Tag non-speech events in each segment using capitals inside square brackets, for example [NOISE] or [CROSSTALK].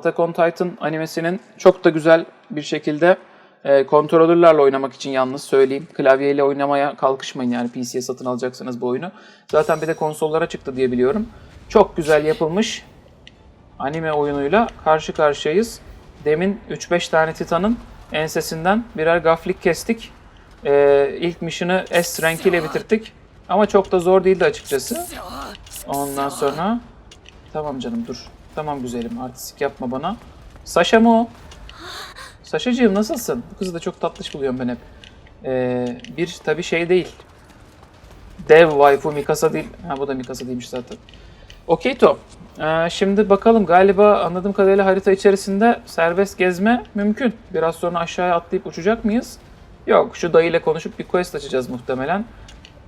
Attack on Titan animesinin çok da güzel bir şekilde e, kontrolörlerle oynamak için yalnız söyleyeyim. Klavyeyle oynamaya kalkışmayın yani PC'ye satın alacaksanız bu oyunu. Zaten bir de konsollara çıktı diye biliyorum. Çok güzel yapılmış anime oyunuyla karşı karşıyayız. Demin 3-5 tane Titan'ın ensesinden birer gaflik kestik. Ee, ilk mission'ı S rank bitirdik. Ama çok da zor değildi açıkçası. Ondan sonra... Tamam canım dur. Tamam güzelim artistik yapma bana. Sasha mı o? Sasha'cığım nasılsın? Bu kızı da çok tatlış buluyorum ben hep. Ee, bir tabi şey değil. Dev waifu Mikasa değil. Ha bu da Mikasa değilmiş zaten. Okey to. Ee, şimdi bakalım galiba anladığım kadarıyla harita içerisinde serbest gezme mümkün. Biraz sonra aşağıya atlayıp uçacak mıyız? Yok şu dayıyla konuşup bir quest açacağız muhtemelen.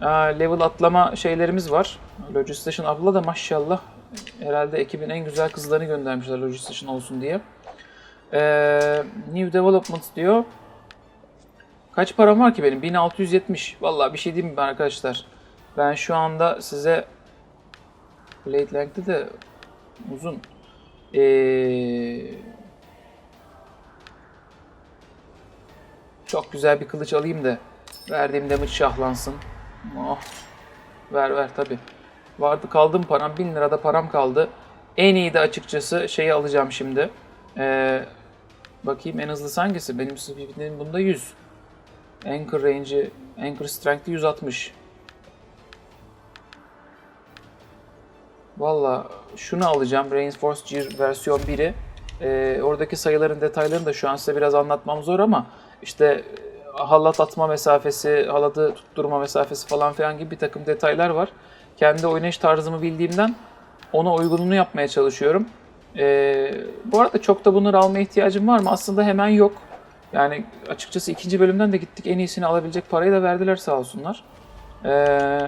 Ee, level atlama şeylerimiz var. Logistation abla da maşallah herhalde ekibin en güzel kızlarını göndermişler Logistation olsun diye. Ee, new development diyor. Kaç param var ki benim? 1670. Vallahi bir şey diyeyim mi arkadaşlar? Ben şu anda size Blade length'i de uzun. Ee, çok güzel bir kılıç alayım da verdiğim damage şahlansın. Oh. Ver ver tabi. Vardı kaldım param. 1000 lirada param kaldı. En iyi de açıkçası şeyi alacağım şimdi. Ee, bakayım en hızlısı hangisi? Benim speed'im bunda 100. Anchor range'i, Anchor strength'i 160. Valla şunu alacağım. Reinforced Gear versiyon 1'i. Ee, oradaki sayıların detaylarını da şu an size biraz anlatmam zor ama işte e, halat atma mesafesi, halatı tutturma mesafesi falan filan gibi bir takım detaylar var. Kendi oynayış tarzımı bildiğimden ona uygununu yapmaya çalışıyorum. Ee, bu arada çok da bunları almaya ihtiyacım var mı? Aslında hemen yok. Yani açıkçası ikinci bölümden de gittik en iyisini alabilecek parayı da verdiler sağ olsunlar. Ee,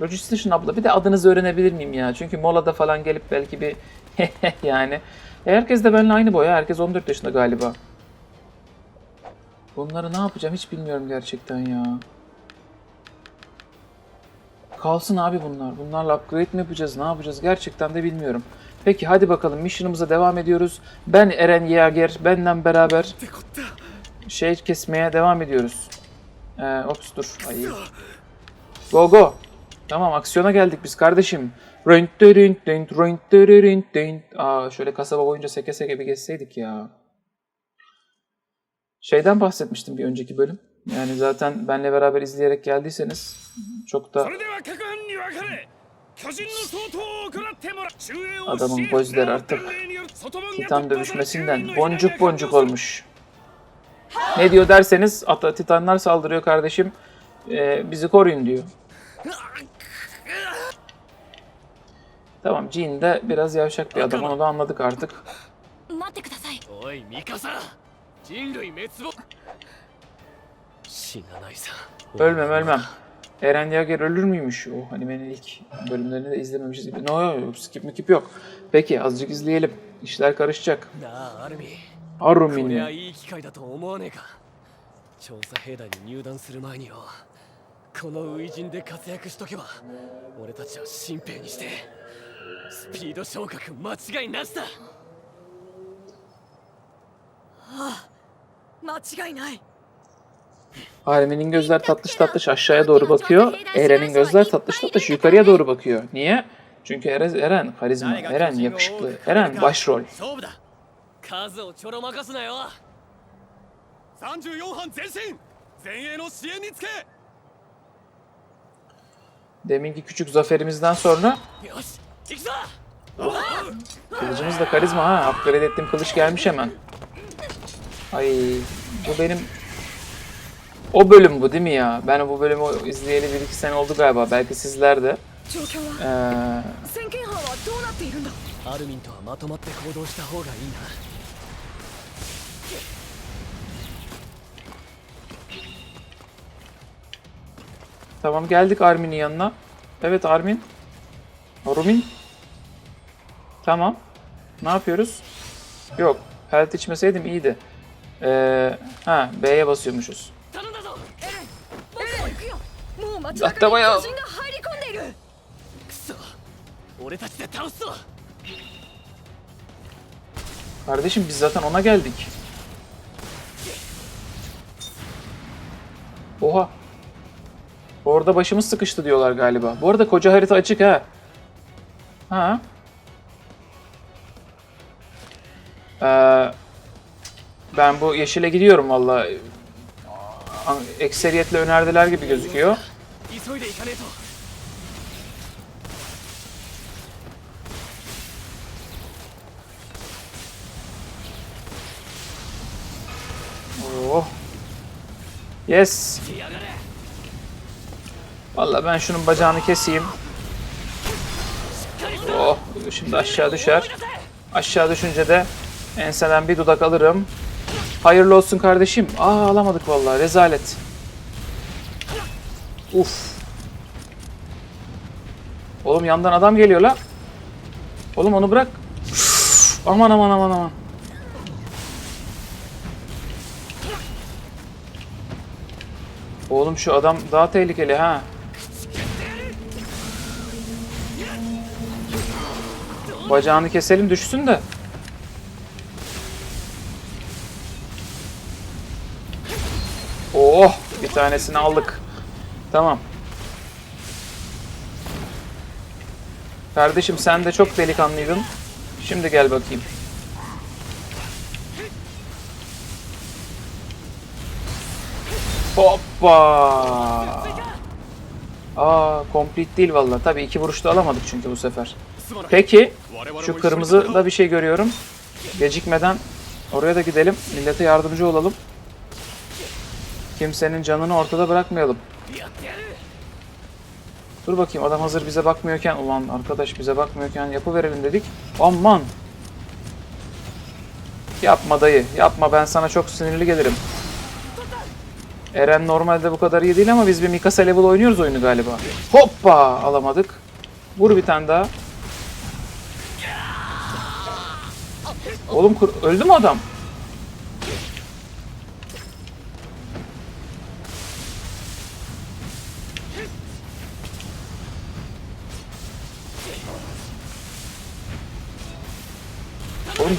Logistation abla bir de adınızı öğrenebilir miyim ya? Çünkü molada falan gelip belki bir [LAUGHS] yani. E, herkes de benimle aynı boya. Herkes 14 yaşında galiba. Bunları ne yapacağım hiç bilmiyorum gerçekten ya. Kalsın abi bunlar. Bunlarla upgrade mi yapacağız, ne yapacağız gerçekten de bilmiyorum. Peki hadi bakalım mission'ımıza devam ediyoruz. Ben Eren Yeager, benden beraber şey kesmeye devam ediyoruz. Ee, ops dur. Ay. Go go. Tamam aksiyona geldik biz kardeşim. Aa şöyle kasaba boyunca seke seke bir geçseydik ya. Şeyden bahsetmiştim bir önceki bölüm. Yani zaten benle beraber izleyerek geldiyseniz çok da adamın pozileri artık Titan dövüşmesinden boncuk boncuk olmuş. Ne diyor derseniz ata Titanlar saldırıyor kardeşim. Ee, bizi koruyun diyor. Tamam Jean de biraz yavşak bir adam onu da anladık artık. Ölmem ölmem. Eren Yeager ölür müymüş? O animenin ilk bölümlerini de izlememişiz gibi. No yok skip mikip yok. Peki azıcık izleyelim. İşler karışacak. なあアルミこ Arumin りゃ mi? いい機会だと思わねえか調査兵団に入団する前によこの初陣で活躍しとけば俺たちは新兵にしてスピード昇格間違いなしだ間違いない Harem'in gözler tatlış tatlış aşağıya doğru bakıyor. Eren'in gözler tatlış tatlış yukarıya doğru bakıyor. Niye? Çünkü Eren, Eren karizma, Eren yakışıklı, Eren başrol. Deminki küçük zaferimizden sonra Kılıcımız da karizma ha. Upgrade ettim kılıç gelmiş hemen. Ay bu benim o bölüm bu değil mi ya? Ben bu bölümü izleyeli bir iki sene oldu galiba. Belki sizler de. Ee... Tamam geldik Armin'in yanına. Evet Armin. Rumin. Tamam. Ne yapıyoruz? Yok. Health içmeseydim iyiydi. Ee, ha B'ye basıyormuşuz. もう街だ中にったわよ巨人が入り込んでいるくそ俺たちで倒すぞ Kardeşim biz zaten ona geldik. Oha. Orada başımız sıkıştı diyorlar galiba. Bu arada koca harita açık ha. Ha. Ee, ben bu yeşile gidiyorum valla. Ekseriyetle önerdiler gibi gözüküyor. 急いで行かねえと Oh. Yes. 来やがれ Valla ben şunun bacağını keseyim. Oh. Şimdi aşağı düşer. Aşağı düşünce de enseden bir dudak alırım. Hayırlı olsun kardeşim. Aa alamadık vallahi rezalet. Uf. Oğlum yandan adam geliyor la. Oğlum onu bırak. Aman aman aman aman. Oğlum şu adam daha tehlikeli ha. Bacağını keselim düşsün de. Oh bir tanesini aldık. Tamam. Kardeşim sen de çok delikanlıydın. Şimdi gel bakayım. Hoppa. Aa, complete değil valla. Tabii iki vuruşta alamadık çünkü bu sefer. Peki, şu kırmızı da bir şey görüyorum. Gecikmeden oraya da gidelim. Millete yardımcı olalım. Kimsenin canını ortada bırakmayalım. Dur bakayım adam hazır bize bakmıyorken ulan arkadaş bize bakmıyorken yapı verelim dedik. Aman. Yapma dayı. Yapma ben sana çok sinirli gelirim. Eren normalde bu kadar iyi değil ama biz bir Mikasa level oynuyoruz oyunu galiba. Hoppa alamadık. Vur bir tane daha. Oğlum öldü mü adam?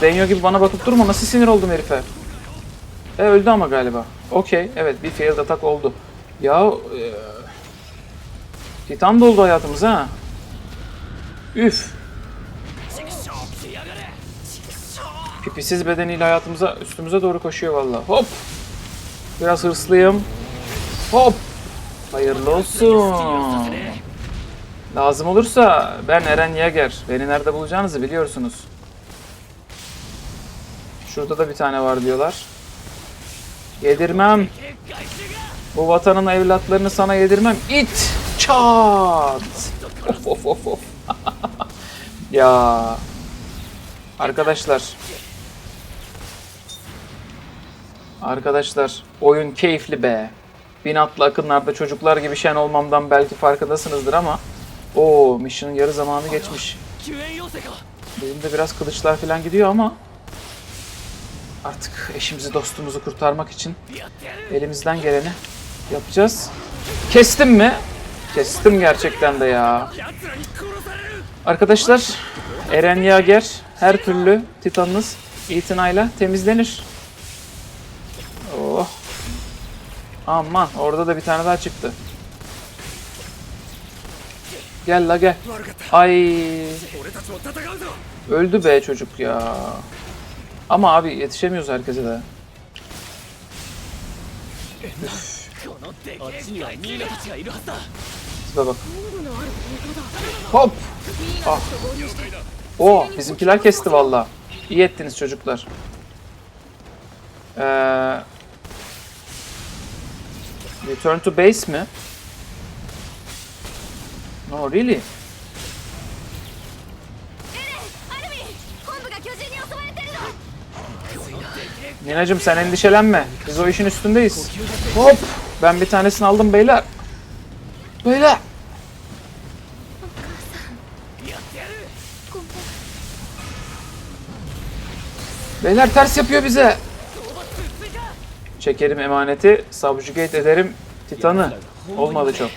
Denyo gibi bana bakıp durma. Nasıl sinir oldum herife? E öldü ama galiba. Okey. Evet bir failed atak oldu. Ya e... e Titan da oldu hayatımız ha. Üf. Pipisiz bedeniyle hayatımıza üstümüze doğru koşuyor valla. Hop. Biraz hırslıyım. Hop. Hayırlı olsun. Lazım olursa ben Eren Yeager. Beni nerede bulacağınızı biliyorsunuz. Şurada da bir tane var diyorlar. Yedirmem. Bu vatanın evlatlarını sana yedirmem. İt! Çat! Of of of of. [LAUGHS] ya. Arkadaşlar. Arkadaşlar oyun keyifli be. Bin atlı akınlarda çocuklar gibi şen olmamdan belki farkındasınızdır ama o mission'ın yarı zamanı geçmiş. Benim de biraz kılıçlar falan gidiyor ama artık eşimizi dostumuzu kurtarmak için elimizden geleni yapacağız. Kestim mi? Kestim gerçekten de ya. Arkadaşlar Eren Yager her türlü Titanınız itinayla temizlenir. Oh. Aman orada da bir tane daha çıktı. Gel la gel. Ay. Öldü be çocuk ya. Ama abi yetişemiyoruz herkese de. Size bak. Hop! Ah. Oo, bizimkiler kesti valla. İyi ettiniz çocuklar. Ee, return to base mi? No, really? Ninacım sen endişelenme. Biz o işin üstündeyiz. Hop. Ben bir tanesini aldım beyler. Beyler. Beyler ters yapıyor bize. Çekerim emaneti, subjugate ederim Titan'ı. Olmadı çok.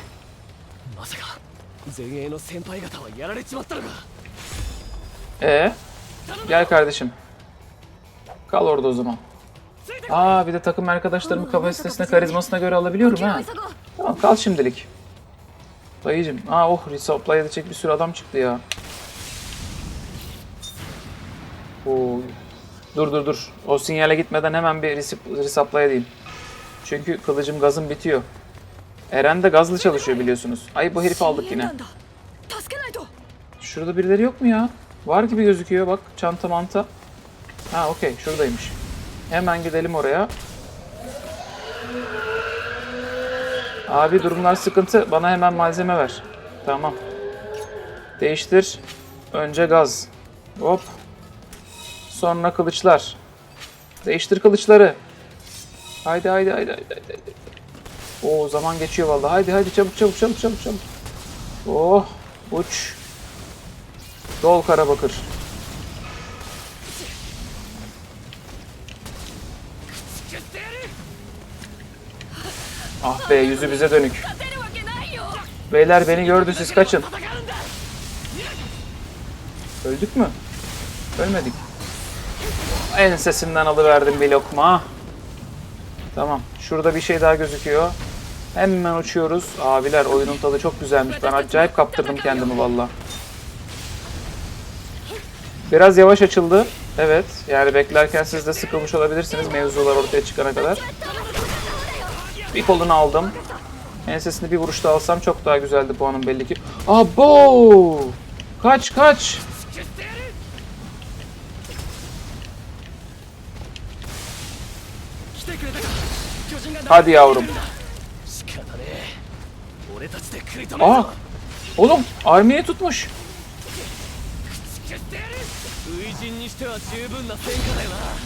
Ee, gel kardeşim. Kal orada o zaman. Aa bir de takım arkadaşlarımı kapasitesine, karizmasına göre alabiliyorum ha. Tamam kal şimdilik. Dayıcım. Aa oh resupply edecek bir sürü adam çıktı ya. Oo. Dur dur dur. O sinyale gitmeden hemen bir resupply edeyim. Çünkü kılıcım gazım bitiyor. Eren de gazlı çalışıyor biliyorsunuz. Ay bu herifi aldık yine. Şurada birileri yok mu ya? Var gibi gözüküyor bak. Çanta manta. Ha okey şuradaymış. Hemen gidelim oraya. Abi durumlar sıkıntı. Bana hemen malzeme ver. Tamam. Değiştir. Önce gaz. Hop. Sonra kılıçlar. Değiştir kılıçları. Haydi haydi haydi haydi. haydi. Oo zaman geçiyor vallahi. Haydi haydi çabuk çabuk çabuk çabuk çabuk. Oh uç. Dol Karabakır. Ah be yüzü bize dönük. Beyler beni gördü siz kaçın. Öldük mü? Ölmedik. En sesinden alıverdim bir lokma. Tamam. Şurada bir şey daha gözüküyor. Hemen uçuyoruz. Abiler oyunun tadı çok güzelmiş. Ben acayip kaptırdım kendimi valla. Biraz yavaş açıldı. Evet. Yani beklerken siz de sıkılmış olabilirsiniz mevzular ortaya çıkana kadar. Bir kolunu aldım. Ensesini bir vuruşta alsam çok daha güzeldi bu anın belli ki. Abo! Kaç kaç! Hadi yavrum. Aa! Oğlum armiye tutmuş.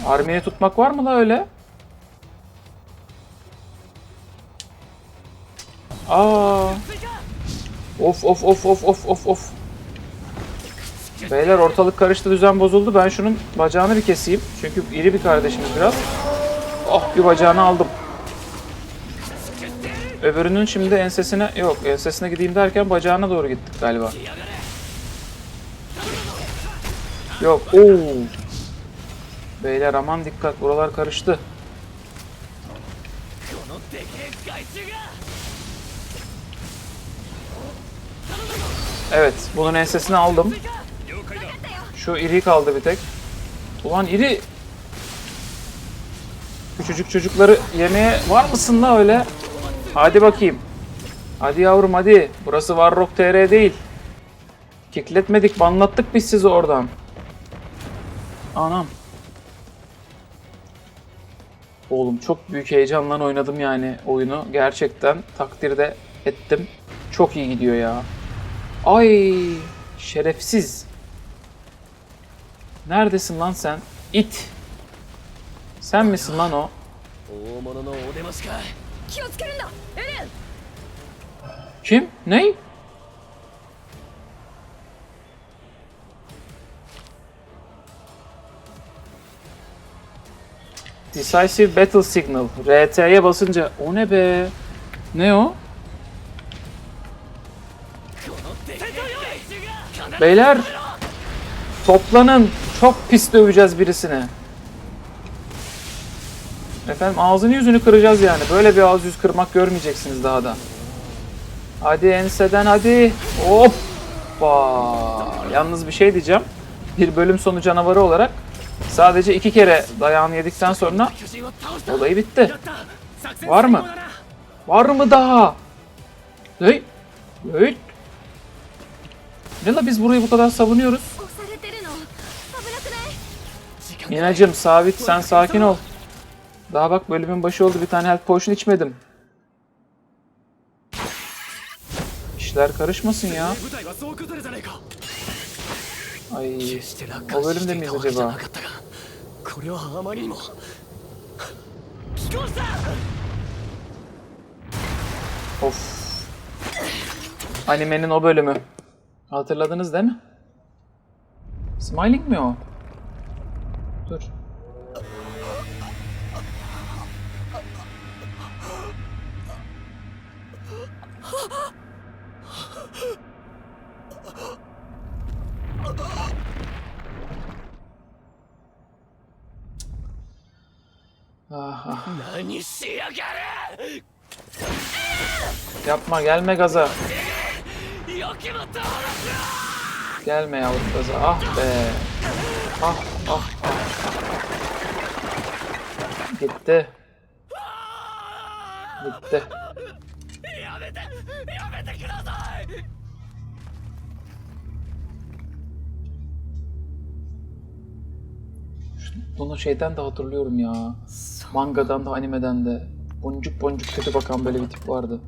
Armiye tutmak var mı la öyle? Aa! Of of of of of of of. Beyler ortalık karıştı düzen bozuldu. Ben şunun bacağını bir keseyim. Çünkü iri bir kardeşimiz biraz. Oh bir bacağını aldım. Öbürünün şimdi ensesine yok ensesine gideyim derken bacağına doğru gittik galiba. Yok. Oo. Beyler aman dikkat buralar karıştı. Evet bunun ensesini aldım. Şu iri kaldı bir tek. Ulan iri. Küçücük çocukları yemeye var mısın la öyle? Hadi bakayım. Hadi yavrum hadi. Burası Warrock TR değil. Kikletmedik, banlattık biz sizi oradan. Anam. Oğlum çok büyük heyecanla oynadım yani oyunu. Gerçekten takdirde ettim. Çok iyi gidiyor ya. Ay şerefsiz. Neredesin lan sen? İt. Sen misin lan o? Kim? Ney? Decisive Battle Signal. RT'ye basınca o ne be? Ne o? Beyler! Toplanın. Çok pis döveceğiz birisini. Efendim ağzını yüzünü kıracağız yani. Böyle bir ağız yüz kırmak görmeyeceksiniz daha da. Hadi enseden hadi. Hoppa. Yalnız bir şey diyeceğim. Bir bölüm sonu canavarı olarak sadece iki kere dayağını yedikten sonra olayı bitti. Var mı? Var mı daha? Hey. Hey. Lina biz burayı bu kadar savunuyoruz. Ninacım sabit sen sakin ol. Daha bak bölümün başı oldu bir tane health potion içmedim. İşler karışmasın ya. Ay, o bölümde miyiz acaba? Of. Animenin o bölümü. Hatırladınız değil mi? Smiling mi o? Dur. Yapma gelme gaza. Gelme yavrum kaza. Ah be. Ah ah ah. Gitti. Gitti. Bunu şeyden de hatırlıyorum ya. Mangadan da animeden de. Boncuk boncuk kötü bakan böyle bir tip vardı.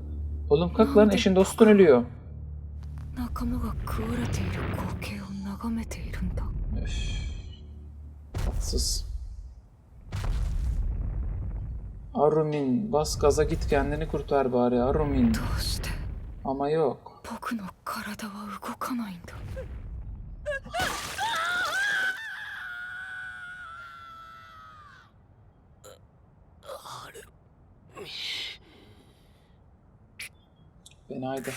Oğlum kalk lan eşin dostun ölüyor. 仲間が食われている光景を眺めているんだ Öf. Tatsız. Arumin bas gaza git kendini kurtar bari Arumin. どうして Ama yok. 僕の体は動かないんだ Fenaydı.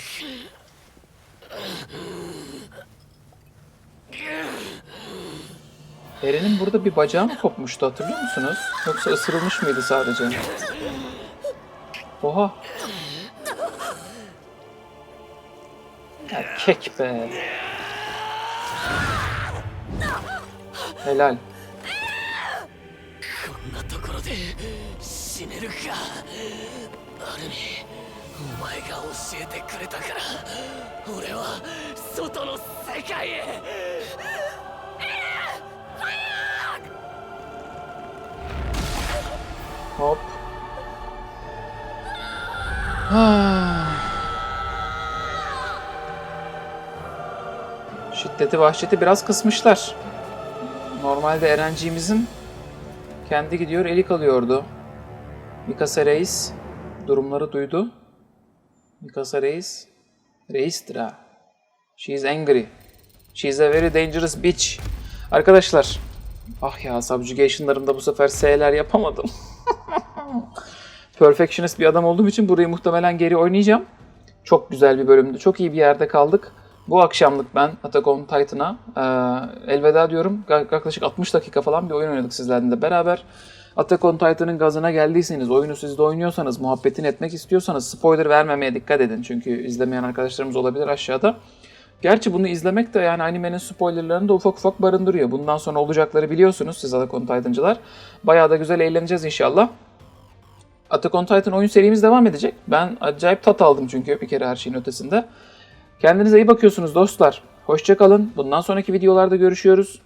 Eren'in burada bir bacağı mı kopmuştu hatırlıyor musunuz? Yoksa ısırılmış mıydı sadece? Oha. Erkek be. Helal. こんなところで死ねるかアルミお前が教えてくれたから俺は外の世界へ Hop. Ah. [SIGHS] Şiddeti vahşeti biraz kısmışlar. Normalde Erenciğimizin kendi gidiyor eli kalıyordu. Mikasa Reis durumları duydu. Mikasa Reis reistir ha. She is angry. She is a very dangerous bitch. Arkadaşlar. Ah ya subjugation'larımda bu sefer S'ler yapamadım. [LAUGHS] Perfectionist bir adam olduğum için burayı muhtemelen geri oynayacağım. Çok güzel bir bölümdü. Çok iyi bir yerde kaldık. Bu akşamlık ben Attack on Titan'a e, elveda diyorum. Yaklaşık 60 dakika falan bir oyun oynadık sizlerle de beraber. Attack on Titan'ın gazına geldiyseniz, oyunu siz de oynuyorsanız, muhabbetini etmek istiyorsanız spoiler vermemeye dikkat edin. Çünkü izlemeyen arkadaşlarımız olabilir aşağıda. Gerçi bunu izlemek de yani animenin spoilerlarını da ufak ufak barındırıyor. Bundan sonra olacakları biliyorsunuz siz Attack on Titan'cılar. Bayağı da güzel eğleneceğiz inşallah. Attack on Titan oyun serimiz devam edecek. Ben acayip tat aldım çünkü bir kere her şeyin ötesinde. Kendinize iyi bakıyorsunuz dostlar. Hoşça kalın. Bundan sonraki videolarda görüşüyoruz.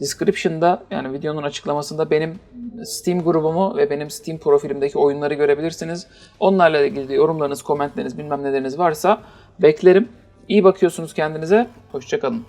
Description'da yani videonun açıklamasında benim Steam grubumu ve benim Steam profilimdeki oyunları görebilirsiniz. Onlarla ilgili yorumlarınız, komentleriniz, bilmem neleriniz varsa beklerim. İyi bakıyorsunuz kendinize. Hoşça kalın.